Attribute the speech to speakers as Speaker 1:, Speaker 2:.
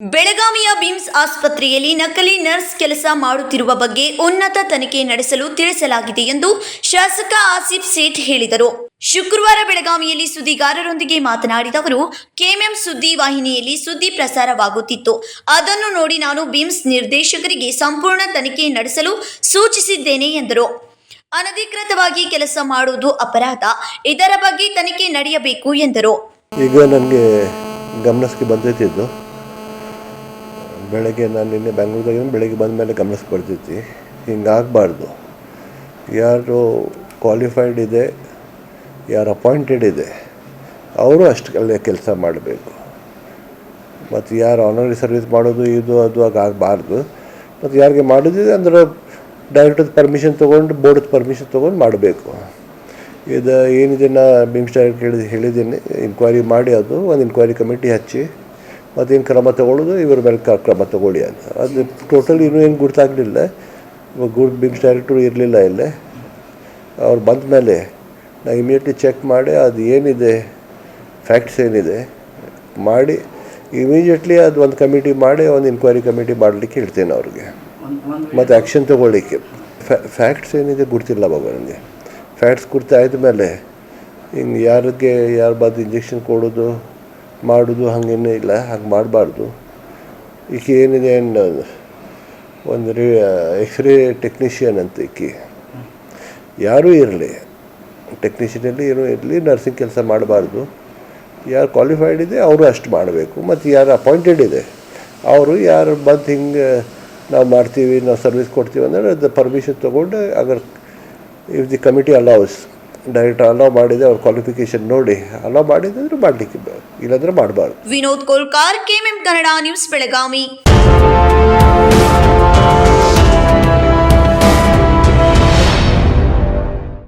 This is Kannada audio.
Speaker 1: ಬೆಳಗಾವಿಯ ಬಿಮ್ಸ್ ಆಸ್ಪತ್ರೆಯಲ್ಲಿ ನಕಲಿ ನರ್ಸ್ ಕೆಲಸ ಮಾಡುತ್ತಿರುವ ಬಗ್ಗೆ ಉನ್ನತ ತನಿಖೆ ನಡೆಸಲು ತಿಳಿಸಲಾಗಿದೆ ಎಂದು ಶಾಸಕ ಆಸಿಫ್ ಸೇಠ್ ಹೇಳಿದರು. ಶುಕ್ರವಾರ ಬೆಳಗಾವಿಯಲ್ಲಿ ಸುದ್ದಿಗಾರರೊಂದಿಗೆ ಮಾತನಾಡಿದ ಅವರು, ಕೆಎಂಎಂ ಸುದ್ದಿ ವಾಹಿನಿಯಲ್ಲಿ ಸುದ್ದಿ ಪ್ರಸಾರವಾಗುತ್ತಿತ್ತು. ಅದನ್ನು ನೋಡಿ ನಾನು ಬಿಮ್ಸ್ ನಿರ್ದೇಶಕರಿಗೆ ಸಂಪೂರ್ಣ ತನಿಖೆ ನಡೆಸಲು ಸೂಚಿಸಿದ್ದೇನೆ ಎಂದರು. ಅನಧಿಕೃತವಾಗಿ ಕೆಲಸ ಮಾಡುವುದು ಅಪರಾಧ. ಇದರ ಬಗ್ಗೆ ತನಿಖೆ ನಡೆಯಬೇಕು ಎಂದರು.
Speaker 2: ಈಗ ನನಗೆ ಗಮನಕ್ಕೆ ಬಂದೈತಿದ್ದು ಬೆಳಗ್ಗೆ ನಾನು ನಿನ್ನೆ ಬೆಂಗಳೂರಾಗ ಬೆಳಗ್ಗೆ ಬಂದ ಮೇಲೆ ಗಮನಕ್ಕೆ ಬರ್ತೈತಿ ಹಿಂಗಾಗಬಾರ್ದು. ಯಾರು ಕ್ವಾಲಿಫೈಡ್ ಇದೆ, ಯಾರು ಅಪಾಯಿಂಟೆಡ್ ಇದೆ, ಅವರು ಅಷ್ಟು ಕೆಲಸ ಮಾಡಬೇಕು. ಮತ್ತು ಯಾರು ಆನರಿ ಸರ್ವಿಸ್ ಮಾಡೋದು, ಇದು, ಅದು ಆಗಬಾರ್ದು ಮತ್ತು ಯಾರಿಗೆ ಮಾಡೋದಿದೆ ಅಂದ್ರೆ ಡೈರೆಕ್ಟರ್ ಪರ್ಮಿಷನ್ ತೊಗೊಂಡು ಬೋರ್ಡ್ ಪರ್ಮಿಷನ್ ತೊಗೊಂಡು ಮಾಡಬೇಕು. ಇದು ಏನಿದೆ ನಾ ಬಿಮ್ಸ್ ಕೇಳಿದ ಹೇಳಿದ, ಹೇಳಿದ್ದೀನಿ ಇನ್ಕ್ವೈರಿ ಮಾಡಿ ಅದು, ಒಂದು ಇನ್ಕ್ವೈರಿ ಕಮಿಟಿ ಹಚ್ಚಿ. ಮತ್ತೇನು ಕ್ರಮ ತಗೊಳ್ಳೋದು, ಇವ್ರ ಮೇಲೆ ಕ್ರಮ ತಗೊಳ್ಳಿ ಅಂತ. ಅದು ಟೋಟಲ್ ಇನ್ನೂ ಏನು ಗುರ್ತಾಗಲಿಲ್ಲ. ಗುಡ್ ಬಿಗ್ ಡೈರೆಕ್ಟ್ರು ಇರಲಿಲ್ಲ ಇಲ್ಲೇ. ಅವ್ರು ಬಂದ ಮೇಲೆ ನಾನು ಇಮಿಡಿಯೇಟ್ಲಿ ಚೆಕ್ ಮಾಡಿ, ಅದು ಏನಿದೆ ಫ್ಯಾಕ್ಟ್ಸ್ ಏನಿದೆ, ಮಾಡಿ ಇಮಿಡಿಯೇಟ್ಲಿ ಅದು ಒಂದು ಕಮಿಟಿ ಮಾಡಿ, ಒಂದು ಇನ್ಕ್ವೈರಿ ಕಮಿಟಿ ಮಾಡಲಿಕ್ಕೆ ಹೇಳ್ತೇನೆ ಅವ್ರಿಗೆ. ಮತ್ತು ಆ್ಯಕ್ಷನ್ ತೊಗೊಳ್ಳಿಕ್ಕೆ. ಫ್ಯಾಕ್ಟ್ಸ್ ಏನಿದೆ ಗೊತ್ತಿಲ್ಲ ಬಾಬಾ ನನಗೆ. ಫ್ಯಾಕ್ಟ್ಸ್ ಗುರ್ತಾಯ್ದ ಮೇಲೆ ಹಿಂಗೆ ಯಾರಿಗೆ, ಯಾರು ಬಾದ ಇಂಜೆಕ್ಷನ್ ಕೊಡೋದು ಮಾಡೋದು ಹಾಗೇನೂ ಇಲ್ಲ, ಹಾಗೆ ಮಾಡಬಾರ್ದು. ಈಕೆ ಏನಿದೆ ಅಂಡ್ ಒಂದು ರೀ ಎಕ್ಸ್ರೇ ಟೆಕ್ನಿಷಿಯನ್ ಅಂತ ಈಕೆ. ಯಾರೂ ಇರಲಿ. ಟೆಕ್ನಿಷಿಯನಲ್ಲಿ ಏನೂ ಇರಲಿ ನರ್ಸಿಂಗ್ ಕೆಲಸ ಮಾಡಬಾರ್ದು. ಯಾರು ಕ್ವಾಲಿಫೈಡ್ ಇದೆ, ಅವರು ಅಷ್ಟು ಮಾಡಬೇಕು. ಮತ್ತು ಯಾರು ಅಪಾಯಿಂಟೆಡ್ ಇದೆ, ಅವರು ಯಾರು ಬಂದು ಹಿಂಗೆ ನಾವು ಮಾಡ್ತೀವಿ, ನಾವು ಸರ್ವಿಸ್ ಕೊಡ್ತೀವಿ ಅಂದರೆ ಅದು ಪರ್ಮಿಷನ್ ತೊಗೊಂಡು, ಅಗರ್ if the committee allows direct allow ಮಾಡಿದೆ ಅವ್ರ ಕ್ವಾಲಿಫಿಕೇಶನ್ ನೋಡಿ ಅಲೋ ಮಾಡಿದ್ರೆ ಮಾಡಲಿಕ್ಕೆ ಇಲ್ಲಾಂದ್ರೆ ಮಾಡಬಾರ್ದು.
Speaker 1: Vinod Kolkar, KMM Kannada news Belagavi.